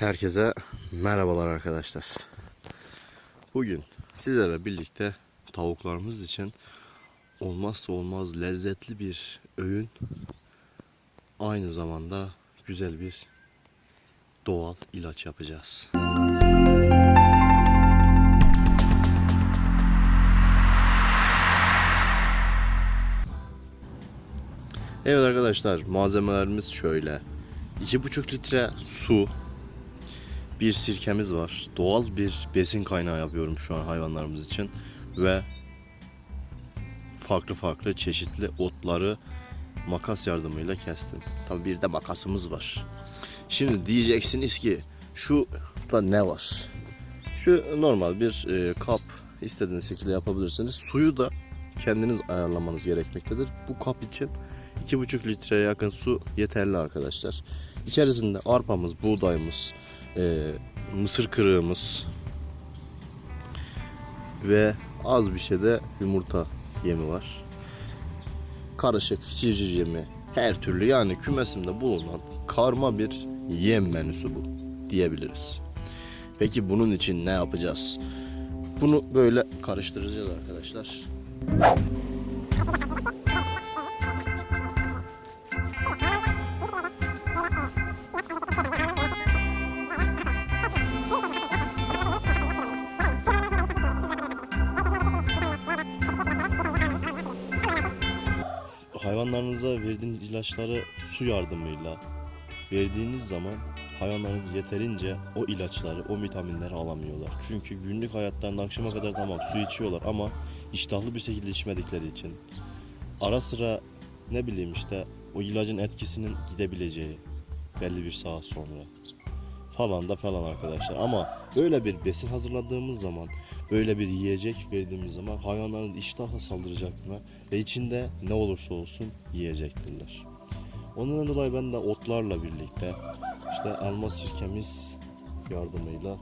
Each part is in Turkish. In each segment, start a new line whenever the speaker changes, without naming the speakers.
Herkese merhabalar arkadaşlar. Bugün sizlerle birlikte tavuklarımız için olmazsa olmaz lezzetli bir öğün aynı zamanda güzel bir doğal ilaç yapacağız. Evet arkadaşlar malzemelerimiz şöyle. 2,5 litre su, bir sirkemiz var. Doğal bir besin kaynağı yapıyorum şu an hayvanlarımız için ve farklı farklı çeşitli otları makas yardımıyla kestim. Tabi bir de makasımız var. Şimdi diyeceksiniz ki şu da ne var? Şu normal bir e, kap istediğiniz şekilde yapabilirsiniz. Suyu da kendiniz ayarlamanız gerekmektedir. Bu kap için 2,5 litreye yakın su yeterli arkadaşlar. İçerisinde arpamız, buğdayımız, e, mısır kırığımız ve az bir şey de yumurta yemi var. Karışık civciv yemi her türlü yani kümesimde bulunan karma bir yem menüsü bu diyebiliriz. Peki bunun için ne yapacağız? Bunu böyle karıştıracağız arkadaşlar. Hayvanlarınıza verdiğiniz ilaçları su yardımıyla verdiğiniz zaman hayvanlarınız yeterince o ilaçları, o vitaminleri alamıyorlar. Çünkü günlük hayatlarında akşama kadar tamam su içiyorlar ama iştahlı bir şekilde içmedikleri için ara sıra ne bileyim işte o ilacın etkisinin gidebileceği belli bir saat sonra falan da falan arkadaşlar. Ama böyle bir besin hazırladığımız zaman, böyle bir yiyecek verdiğimiz zaman hayvanların iştahla saldıracaklar ve içinde ne olursa olsun yiyecektirler. Ondan dolayı ben de otlarla birlikte işte elma sirkemiz yardımıyla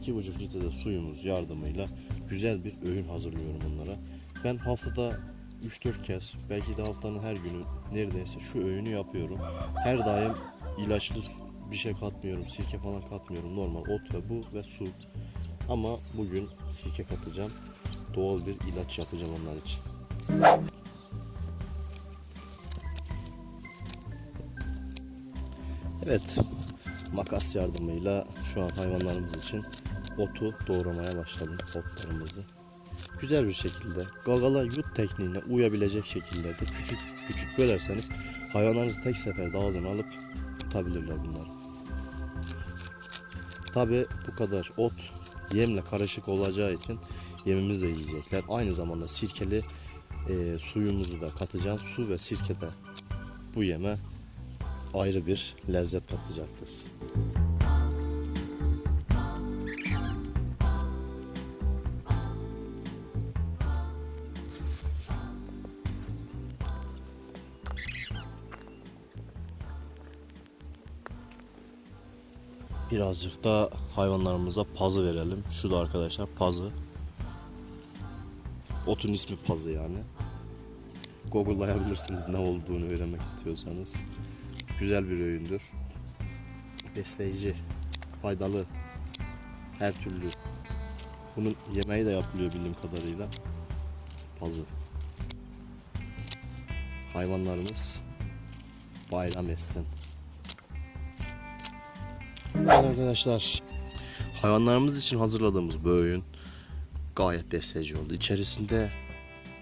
2,5 litre de suyumuz yardımıyla güzel bir öğün hazırlıyorum onlara. Ben haftada 3-4 kez belki de haftanın her günü neredeyse şu öğünü yapıyorum. Her daim ilaçlı bir şey katmıyorum. Sirke falan katmıyorum. Normal ot ve bu ve su. Ama bugün sirke katacağım. Doğal bir ilaç yapacağım onlar için. Evet. Makas yardımıyla şu an hayvanlarımız için otu doğramaya başladım otlarımızı. Güzel bir şekilde gagala yut tekniğine uyabilecek şekillerde küçük küçük bölerseniz hayvanlarınız tek seferde ağzına alıp tutabilirler bunları. Tabi bu kadar ot yemle karışık olacağı için yemimizi de yiyecekler. Aynı zamanda sirkeli e, suyumuzu da katacağım. Su ve sirke de bu yeme ayrı bir lezzet katacaktır. Birazcık da hayvanlarımıza pazı verelim. Şu da arkadaşlar pazı. Otun ismi pazı yani. Google'layabilirsiniz ne olduğunu öğrenmek istiyorsanız. Güzel bir öğündür. Besleyici, faydalı, her türlü. Bunun yemeği de yapılıyor bildiğim kadarıyla. Pazı. Hayvanlarımız bayram etsin. Evet arkadaşlar. Hayvanlarımız için hazırladığımız bu öğün gayet besleyici oldu. İçerisinde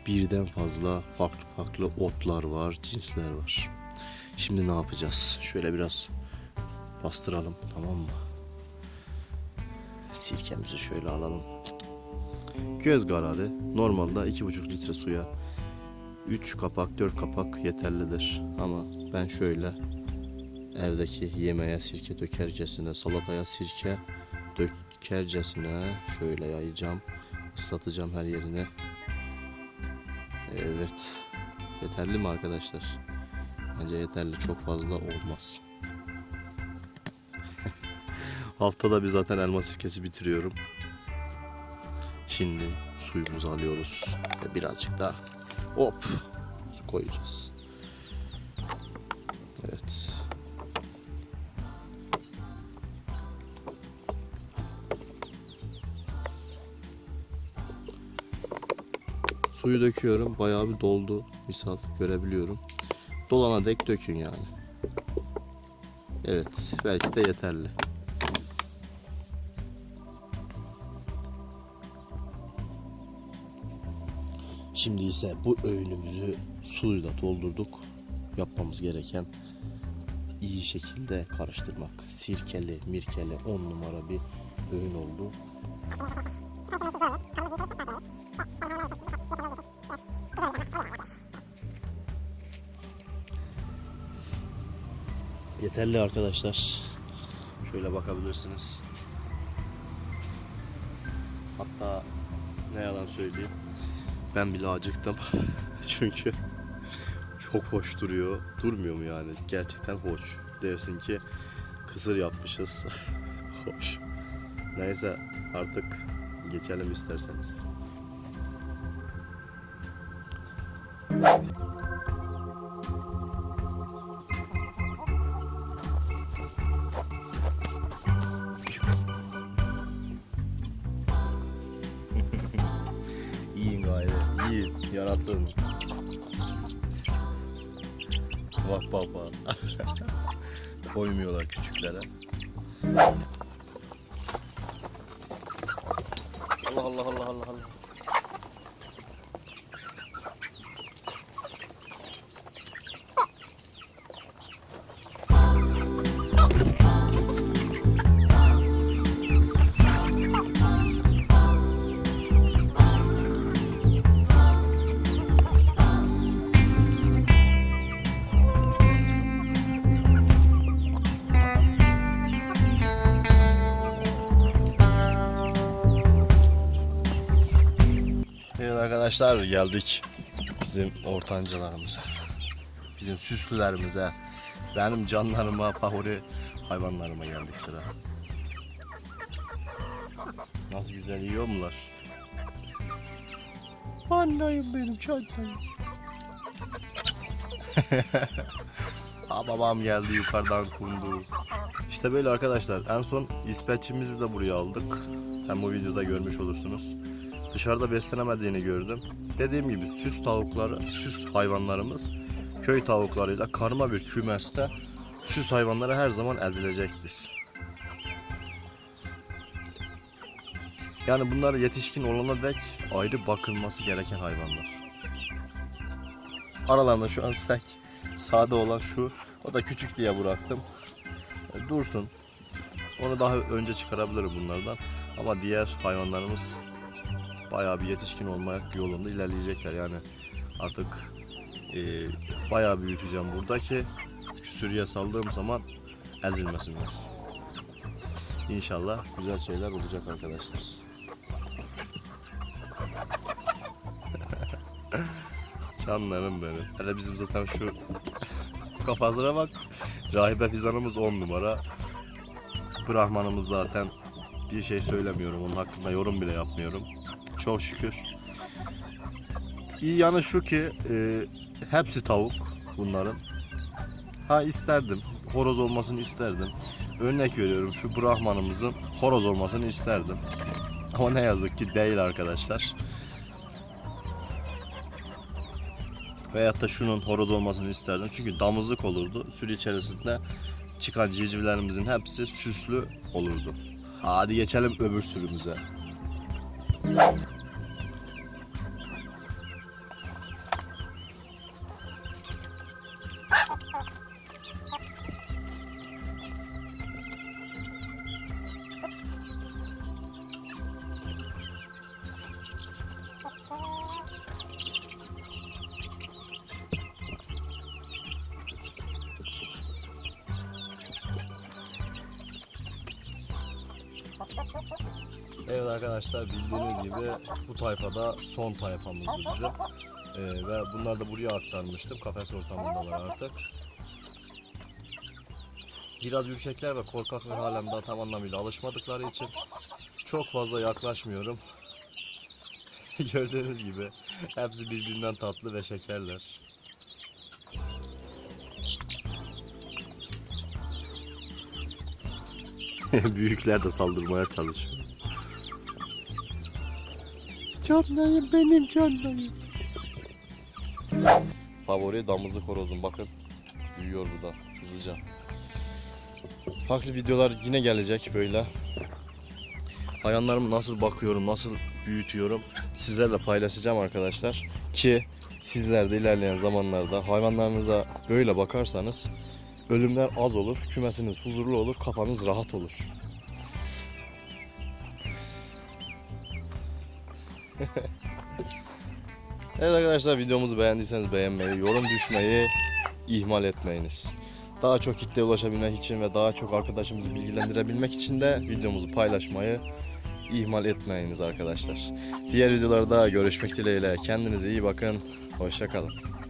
birden fazla farklı farklı otlar var, cinsler var. Şimdi ne yapacağız? Şöyle biraz bastıralım tamam mı? Sirkemizi şöyle alalım. Göz kararı normalde 2,5 litre suya 3 kapak 4 kapak yeterlidir. Ama ben şöyle evdeki yemeğe sirke dökercesine, salataya sirke dökercesine şöyle yayacağım. ıslatacağım her yerine. Evet. Yeterli mi arkadaşlar? Bence yeterli. Çok fazla olmaz. Haftada bir zaten elma sirkesi bitiriyorum. Şimdi suyumuzu alıyoruz. Ve birazcık da hop su koyacağız. Suyu döküyorum. Bayağı bir doldu. Misal görebiliyorum. Dolana dek dökün yani. Evet. Belki de yeterli. Şimdi ise bu öğünümüzü suyla doldurduk. Yapmamız gereken iyi şekilde karıştırmak. Sirkeli, mirkeli 10 numara bir öğün oldu. Yeterli arkadaşlar. Şöyle bakabilirsiniz. Hatta ne yalan söyleyeyim. Ben bile acıktım. Çünkü çok hoş duruyor. Durmuyor mu yani? Gerçekten hoş. Dersin ki kısır yapmışız. hoş. Neyse artık geçelim isterseniz. Yarasın. Bak bak bak. Koymuyorlar küçüklere. Allah Allah Allah Allah Allah. Arkadaşlar geldik bizim ortancalarımıza. Bizim süslülerimize. Benim canlarıma, favori hayvanlarıma geldik sıra. Nasıl güzel yiyor mular? Annayım benim çantayım. ha babam geldi yukarıdan kundu. İşte böyle arkadaşlar. En son ispetçimizi de buraya aldık. Hem bu videoda görmüş olursunuz dışarıda beslenemediğini gördüm. Dediğim gibi süs tavukları, süs hayvanlarımız köy tavuklarıyla karma bir kümeste süs hayvanları her zaman ezilecektir. Yani bunlar yetişkin olana dek ayrı bakılması gereken hayvanlar. Aralarında şu an tek sade olan şu. O da küçük diye bıraktım. Dursun. Onu daha önce çıkarabilirim bunlardan. Ama diğer hayvanlarımız bayağı bir yetişkin olmak yolunda ilerleyecekler. Yani artık e, bayağı büyüteceğim buradaki sürüye saldığım zaman ezilmesinler. İnşallah güzel şeyler olacak arkadaşlar. Canlarım benim. Hele bizim zaten şu kafasına bak. Rahibe fizanımız 10 numara. Brahmanımız zaten bir şey söylemiyorum. Onun hakkında yorum bile yapmıyorum. Çok şükür. İyi yanı şu ki e, hepsi tavuk bunların. Ha isterdim. Horoz olmasını isterdim. Örnek veriyorum şu Brahmanımızın horoz olmasını isterdim. Ama ne yazık ki değil arkadaşlar. Veyahut da şunun horoz olmasını isterdim. Çünkü damızlık olurdu. Sürü içerisinde çıkan civcivlerimizin hepsi süslü olurdu. Hadi geçelim öbür sürümüze. Thank you. Evet arkadaşlar bildiğiniz gibi bu tayfada son tayfamızdı bizim. Ee, ve bunları da buraya aktarmıştım. Kafes ortamındalar artık. Biraz ürkekler ve korkaklar halen daha tam anlamıyla alışmadıkları için çok fazla yaklaşmıyorum. Gördüğünüz gibi hepsi birbirinden tatlı ve şekerler. Büyükler de saldırmaya çalışıyor. Canlayım benim canlayım. favori damızlık horozum. Bakın büyüyor bu da hızlıca. Farklı videolar yine gelecek böyle. Hayvanlarımı nasıl bakıyorum, nasıl büyütüyorum sizlerle paylaşacağım arkadaşlar. Ki sizler de ilerleyen zamanlarda hayvanlarınıza böyle bakarsanız ölümler az olur, kümesiniz huzurlu olur, kafanız rahat olur. evet arkadaşlar videomuzu beğendiyseniz beğenmeyi, yorum düşmeyi ihmal etmeyiniz. Daha çok kitleye ulaşabilmek için ve daha çok arkadaşımızı bilgilendirebilmek için de videomuzu paylaşmayı ihmal etmeyiniz arkadaşlar. Diğer videolarda görüşmek dileğiyle. Kendinize iyi bakın. Hoşçakalın.